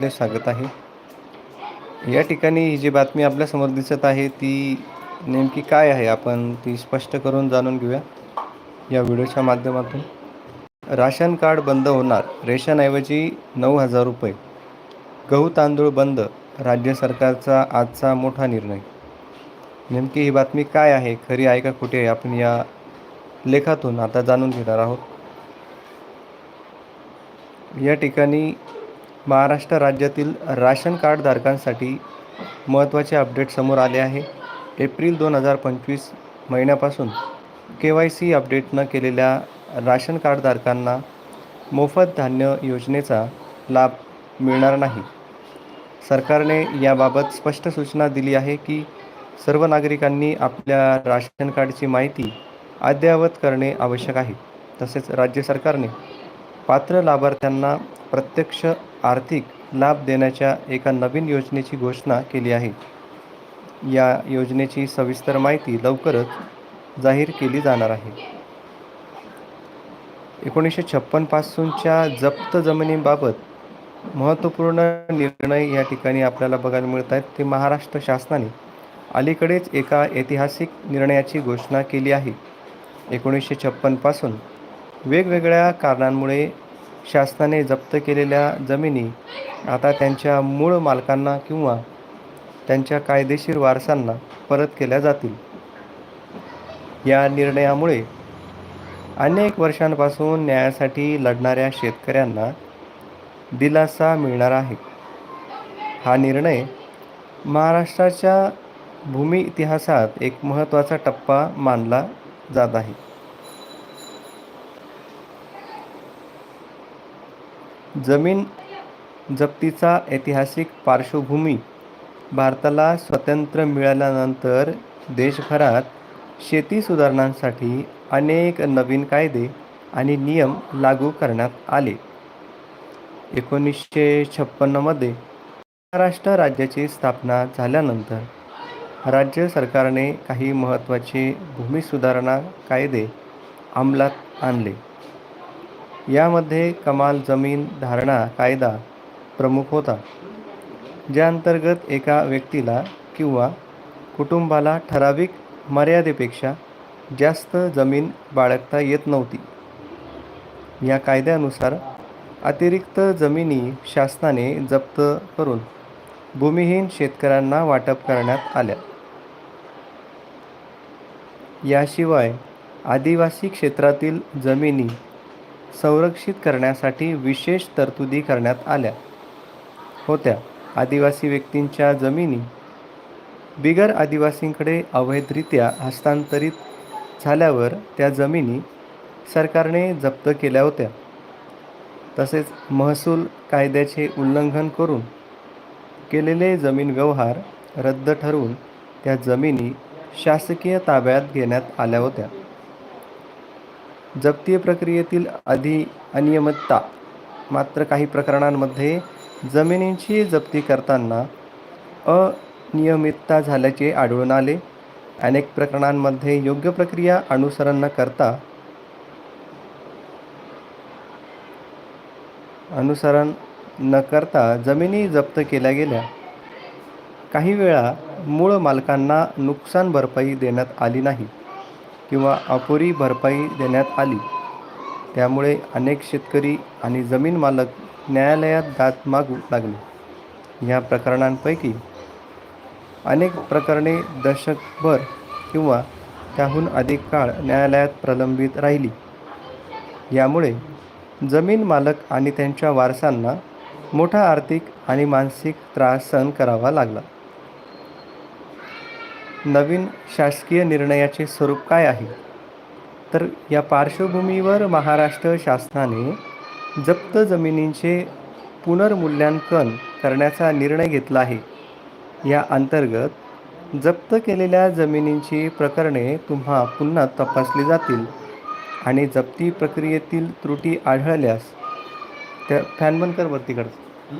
आपले स्वागत आहे. या ठिकाणी ही जी बातमी आपल्यासमोर दिसत आहे ती नेमकी काय आहे? आपण ती स्पष्ट करून जाणून घेऊया या व्हिडिओच्या माध्यमातून. राशन कार्ड बंद होणार रेशनऐवजी नऊ हजार रुपये. गहू तांदूळ बंद राज्य सरकारचा आजचा मोठा निर्णय. नेमकी ही बातमी काय आहे? खरी आहे का कुठे आहे? आपण या लेखातून आता जाणून घेणार आहोत. या ठिकाणी महाराष्ट्र राज्यातील राशन कार्डधारकांसाठी महत्त्वाचे अपडेट समोर आले आहे. एप्रिल दोन हजार पंचवीस महिन्यापासून के वाय सी अपडेट न केलेल्या राशन कार्डधारकांना मोफत धान्य योजनेचा लाभ मिळणार नाही. सरकारने याबाबत स्पष्ट सूचना दिली आहे की सर्व नागरिकांनी आपल्या राशन कार्डची माहिती अद्ययावत करणे आवश्यक आहे. तसेच राज्य सरकारने पात्र लाभार्थ्यांना प्रत्यक्ष आर्थिक लाभ देण्याच्या एका नवीन योजनेची घोषणा केली आहे. या योजनेची सविस्तर माहिती लवकरच जाहीर केली जाणार आहे. एकोणीसशे छप्पनपासूनच्या जप्त जमिनीबाबत महत्त्वपूर्ण निर्णय या ठिकाणी आपल्याला बघायला मिळत आहेत. ते महाराष्ट्र शासनाने अलीकडेच एका ऐतिहासिक निर्णयाची घोषणा केली आहे. एकोणीसशे छप्पनपासून वेगवेगळ्या कारणांमुळे शासनाने जप्त केलेल्या जमिनी आता त्यांच्या मूळ मालकांना किंवा त्यांच्या कायदेशीर वारसांना परत केल्या जातील. या निर्णयामुळे अनेक वर्षांपासून न्यायासाठी लढणाऱ्या शेतकऱ्यांना दिलासा मिळणार आहे. हा निर्णय महाराष्ट्राच्या भूमी इतिहासात एक महत्त्वाचा टप्पा मानला जात आहे. जमीन जप्तीचा ऐतिहासिक पार्श्वभूमी. भारताला स्वातंत्र्य मिळाल्यानंतर देशभरात शेती सुधारणांसाठी अनेक नवीन कायदे आणि नियम लागू करण्यात आले. एकोणीसशे छप्पन्नमध्ये महाराष्ट्र राज्याची स्थापना झाल्यानंतर राज्य सरकारने काही महत्त्वाचे भूमी सुधारणा कायदे अंमलात आणले. यामध्ये कमाल जमीन धारणा कायदा प्रमुख होता ज्या अंतर्गत एका व्यक्तीला किंवा कुटुंबाला ठराविक मर्यादेपेक्षा जास्त जमीन बाळगता येत नव्हती. या कायद्यानुसार अतिरिक्त जमिनी शासनाने जप्त करून भूमिहीन शेतकऱ्यांना वाटप करण्यात आल्या. याशिवाय आदिवासी क्षेत्रातील जमिनी संरक्षित करण्यासाठी विशेष तरतुदी करण्यात आल्या. होत्या. आदिवासी व्यक्तींच्या जमिनी बिगर आदिवासींकडे अवैधरित्या हस्तांतरित झाल्यावर त्या जमिनी सरकारने जप्त केल्या होत्या. तसेच महसूल कायद्याचे उल्लंघन करून केलेले जमीन व्यवहार रद्द ठरवून त्या जमिनी शासकीय ताब्यात घेण्यात आल्या होत्या. जप्ती प्रक्रियेतील अधि अनियमितता मात्र काही प्रकरणांमध्ये जमिनींची जप्ती करताना अनियमितता झाल्याचे आढळून आले. अनेक प्रकरणांमध्ये योग्य प्रक्रिया अनुसरण न करता अनुसरण न करता जमिनी जप्त केल्या गेल्या. काही वेळा मूळ मालकांना नुकसान भरपाई देण्यात आली नाही. किंवा अपुरी भरपाई देण्यात आली. त्यामुळे अनेक शेतकरी आणि जमीन मालक न्यायालयात दाद मागू लागले. या प्रकरणांपैकी अनेक प्रकरणे दशकभर किंवा त्याहून अधिक काळ न्यायालयात प्रलंबित राहिली. यामुळे जमीन मालक आणि त्यांच्या वारसांना मोठा आर्थिक आणि मानसिक त्रास सहन करावा लागला. नवीन शासकीय निर्णयाचे स्वरूप काय आहे? तर या पार्श्वभूमीवर महाराष्ट्र शासनाने जप्त जमिनींचे पुनर्मूल्यांकन करण्याचा निर्णय घेतला आहे. या अंतर्गत जप्त केलेल्या जमिनींची प्रकरणे तुम्हा पुन्हा तपासली जातील आणि जप्ती प्रक्रियेतील त्रुटी आढळल्यास त्या फॅन बंद कर वरतीकडचं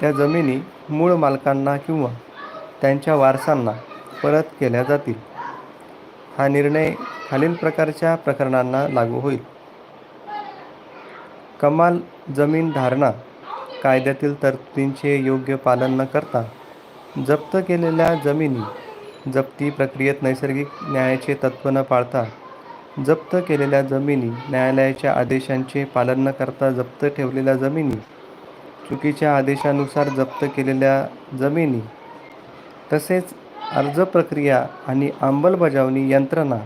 त्या जमिनी मूळ मालकांना किंवा त्यांच्या वारसांना परत केल्या जातील. हा निर्णय खालील प्रकारच्या प्रकरणांना लागू होईल. कमाल जमीन धारणा कायद्यातील तरतुदींचे योग्य पालन न करता जप्त केलेल्या जमिनी जप्ती प्रक्रियेत नैसर्गिक न्यायाचे तत्त्व न पाळता जप्त केलेल्या जमिनी न्यायालयाच्या आदेशांचे पालन न करता जप्त ठेवलेल्या जमिनी चुकीच्या आदेशानुसार जप्त केलेल्या जमिनी तसेच अर्ज प्रक्रिया आणि अंमलबजावणी यंत्रणा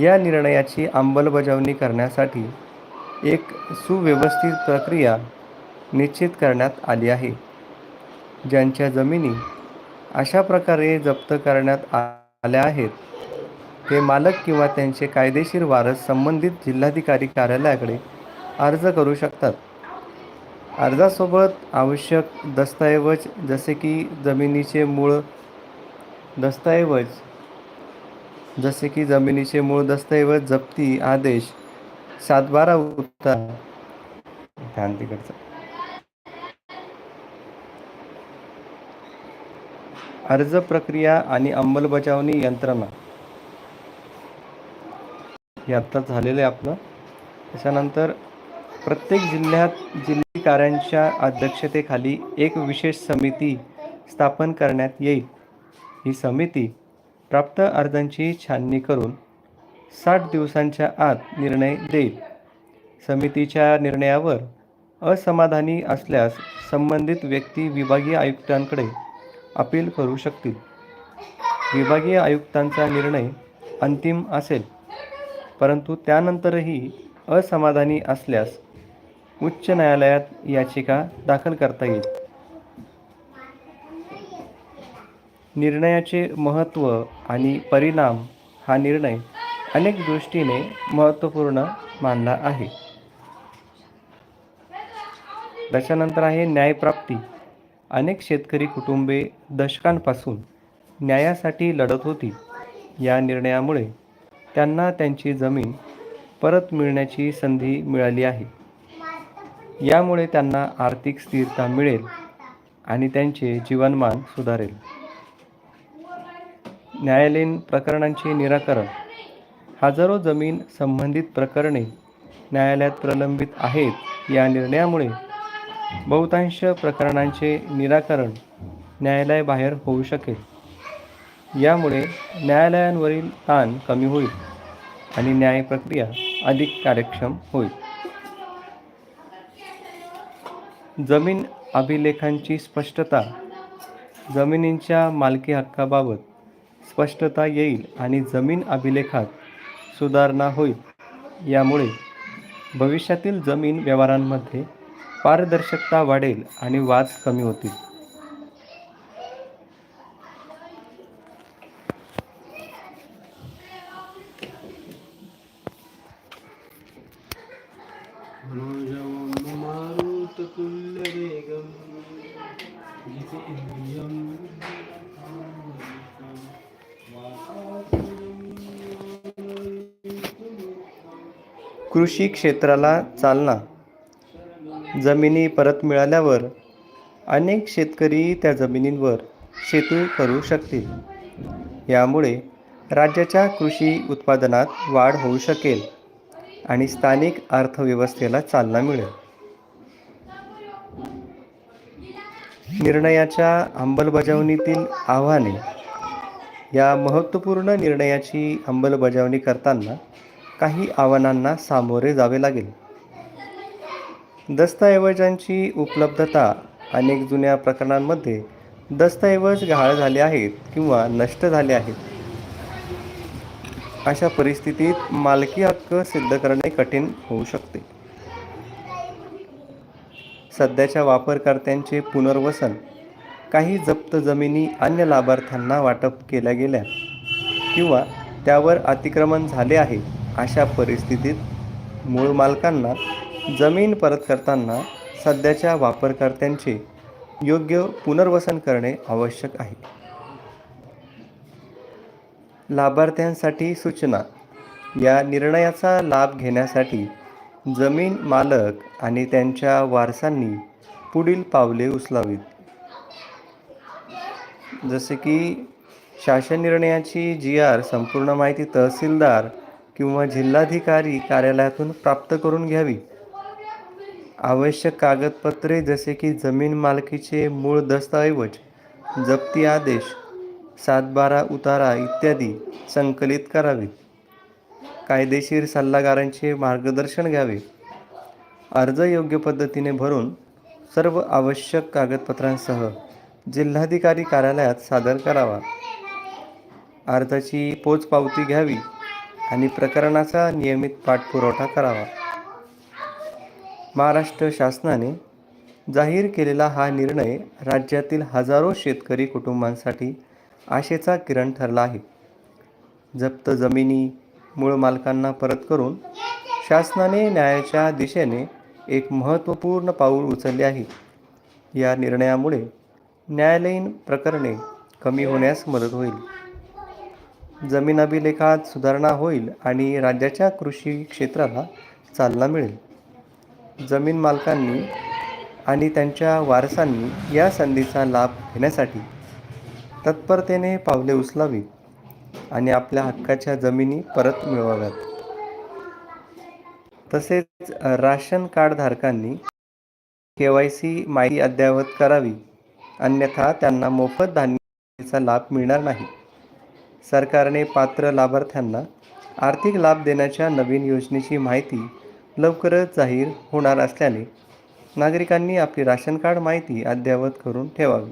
या निर्णयाची अंमलबजावणी करण्यासाठी एक सुव्यवस्थित प्रक्रिया निश्चित करण्यात आली आहे. ज्यांच्या जमिनी अशा प्रकारे जप्त करण्यात आल्या आहेत ते मालक किंवा त्यांचे कायदेशीर वारस संबंधित जिल्हाधिकारी कार्यालयाकडे अर्ज करू शकतात. अर्जासोबत आवश्यक दस्तऐवज जसे की जमिनीचे मूळ दस्तऐवज जसे की जमिनीचे मूळ दस्तऐवज जप्ती आदेश सातबारा उत्तर. ध्यान तिकडचं. अर्ज प्रक्रिया आणि अंमलबजावणी यंत्रणा. हे आत्ताच झालेलं आहे आपलं. त्याच्यानंतर प्रत्येक जिल्ह्यात जिल्हाधिकाऱ्यांच्या अध्यक्षतेखाली एक विशेष समिती स्थापन करण्यात येईल. ही समिती प्राप्त अर्जांची छाननी करून साठ दिवसांच्या आत निर्णय देईल. समितीच्या निर्णयावर असमाधानी असल्यास संबंधित व्यक्ती विभागीय आयुक्तांकडे अपील करू शकतील. विभागीय आयुक्तांचा निर्णय अंतिम असेल परंतु त्यानंतरही असमाधानी असल्यास उच्च न्यायालयात याचिका दाखल करता येईल. निर्णयाचे महत्त्व आणि परिणाम हा निर्णय अनेक दृष्टीने महत्त्वपूर्ण मानला आहे. त्याच्यानंतर आहे न्यायप्राप्ती. अनेक शेतकरी कुटुंबे दशकांपासून न्यायासाठी लढत होती. या निर्णयामुळे त्यांना त्यांची जमीन परत मिळण्याची संधी मिळाली आहे. यामुळे त्यांना आर्थिक स्थिरता मिळेल आणि त्यांचे जीवनमान सुधारेल. न्यायालयीन प्रकरणांचे निराकरण. हजारो जमीन संबंधित प्रकरणे न्यायालयात प्रलंबित आहेत. या निर्णयामुळे बहुतांश प्रकरणांचे निराकरण न्यायालयाबाहेर होऊ शकेल. यामुळे न्यायालयांवरील ताण कमी होईल आणि न्याय प्रक्रिया अधिक कार्यक्षम होईल. जमीन अभिलेखांची स्पष्टता जमिनींच्या मालकी हक्काबाबत स्पष्टता येईल आणि जमीन अभिलेखात सुधारणा होईल. यामुळे भविष्यातील जमीन व्यवहारांमध्ये पारदर्शकता वाढेल आणि वाद कमी होतील. कृषी क्षेत्राला चालना. जमिनी परत मिळाल्यावर अनेक शेतकरी त्या जमिनींवर शेती करू शकतील. यामुळे राज्याच्या कृषी उत्पादनात वाढ होऊ शकेल आणि स्थानिक अर्थव्यवस्थेला चालना मिळेल. निर्णयाच्या अंमलबजावणीतील आव्हाने. या महत्त्वपूर्ण निर्णयाची अंमलबजावणी करताना काही आव्हानांना सामोरे जावे लागेल. दस्तऐवजांची उपलब्धता अनेक जुन्या प्रकरणांमध्ये दस्तऐवज गहाळ झाले आहेत किंवा नष्ट झाले आहेत. अशा परिस्थितीत मालकी हक्क सिद्ध करणे कठीण होऊ शकते. सध्याच्या वापरकर्त्यांचे पुनर्वसन काही जप्त जमिनी अन्य लाभार्थ्यांना वाटप केल्या गेल्या किंवा त्यावर अतिक्रमण झाले आहे. अशा परिस्थितीत मूळ मालकांना जमीन परत करताना सध्याच्या वापरकर्त्यांचे योग्य पुनर्वसन करणे आवश्यक आहे. लाभार्थ्यांसाठी सूचना. या निर्णयाचा लाभ घेण्यासाठी जमीन मालक आणि त्यांच्या वारसांनी पुढील पावले उचलावीत. जसे की शासन निर्णयाची जी आर संपूर्ण माहिती तहसीलदार किंवा जिल्हाधिकारी कार्यालयातून प्राप्त करून घ्यावी. आवश्यक कागदपत्रे जसे की जमीन मालकीचे मूळ दस्तऐवज जप्ती आदेश सातबारा उतारा इत्यादी संकलित करावीत. कायदेशीर सल्लागारांचे मार्गदर्शन घ्यावे. अर्ज योग्य पद्धतीने भरून सर्व आवश्यक कागदपत्रांसह जिल्हाधिकारी कार्यालयात सादर करावा. अर्जाची पोचपावती घ्यावी. आणि प्रकरणाचा नियमित पाठपुरवठा करावा. महाराष्ट्र शासनाने जाहीर केलेला हा निर्णय राज्यातील हजारो शेतकरी कुटुंबांसाठी आशेचा किरण ठरला आहे. जप्त जमिनी मूळ मालकांना परत करून शासनाने न्यायाच्या दिशेने एक महत्त्वपूर्ण पाऊल उचलले आहे. या निर्णयामुळे न्यायालयीन प्रकरणे कमी होण्यास मदत होईल. जमीन अभिलेखात सुधारणा होईल आणि राज्याच्या कृषी क्षेत्राला चालना मिळेल. जमीन मालकांनी आणि त्यांच्या वारसांनी या संधीचा लाभ घेण्यासाठी तत्परतेने पावले उचलावी आणि आपल्या हक्काच्या जमिनी परत मिळवाव्यात. तसेच राशन कार्डधारकांनी के वाय सी माहिती अद्ययावत करावी. अन्यथा त्यांना मोफत धान्याचा लाभ मिळणार नाही. सरकारने पात्र लाभार्थ्यांना आर्थिक लाभ देण्याच्या नवीन योजनेची माहिती लवकरच जाहीर होणार असल्याने नागरिकांनी आपली राशन कार्ड माहिती अद्ययावत करून ठेवावी.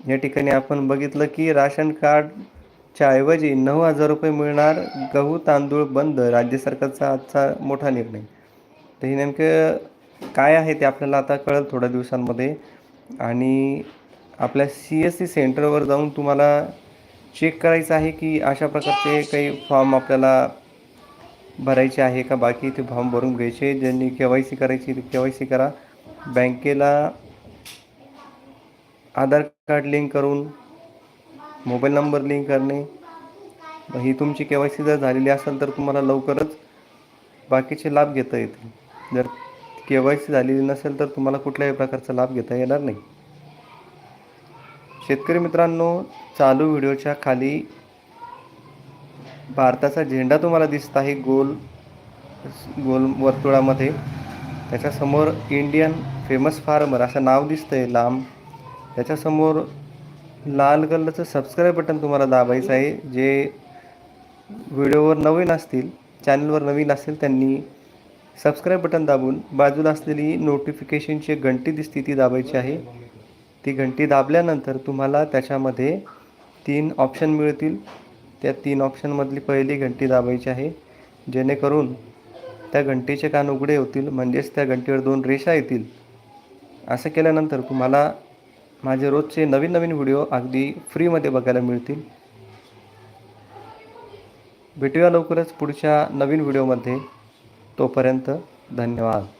या ठिकाणी आपण बघितलं की राशन कार्डच्या ऐवजी नऊ हजार रुपये मिळणार गहू तांदूळ बंद राज्य सरकारचा आजचा मोठा निर्णय. तर हे नेमकं काय आहे ते आपल्याला आता कळेल थोड्या दिवसांमध्ये. आणि आपल्या सी एस सी सेंटरवर जाऊन तुम्हाला चेक करायचं आहे की अशा प्रकारचे काही फॉर्म आपल्याला भरायचे आहे का? बाकी ते फॉर्म भरून घ्यायचे. ज्यांनी के वाय सी करायची ते के वाय सी करा. बँकेला आधार कार्ड लिंक करून मोबाईल नंबर लिंक करणे. ही तुमची के वाय सी जर झालेली असेल तर तुम्हाला लवकरच बाकीचे लाभ घेता येतील. जर के वाय सी झालेली नसेल तर तुम्हाला कुठल्याही प्रकारचा लाभ घेता येणार नाही. शेतकरी मित्रांनो चालू व्हिडिओच्या खाली भारताचा झेंडा तुम्हाला दिसत आहे गोल गोल वर्तुळामध्ये. त्याच्यासमोर इंडियन फेमस फार्मर असं नाव दिसतं आहे लांब. त्याच्यासमोर लाल कलरचं सबस्क्राईब बटन तुम्हाला दाबायचं आहे. जे व्हिडिओवर नवीन असतील चॅनलवर नवीन असतील त्यांनी सबस्क्राईब बटन दाबून बाजूला असलेली नोटिफिकेशनची घंटी दिसते ती दाबायची आहे. ती घंटी दाबल्यानंतर तुम्हाला त्याच्यामध्ये तीन ऑप्शन मिळतील. त्या तीन ऑप्शनमधली पहिली घंटी दाबायची आहे. जेणेकरून त्या घंटीचे कान उघडे होतील म्हणजेच त्या घंटीवर दोन रेषा येतील. असं केल्यानंतर तुम्हाला माझे रोजचे नवीन नवीन व्हिडिओ अगदी फ्रीमध्ये बघायला मिळतील. भेटूया लवकरच पुढच्या नवीन व्हिडिओमध्ये. तोपर्यंत धन्यवाद.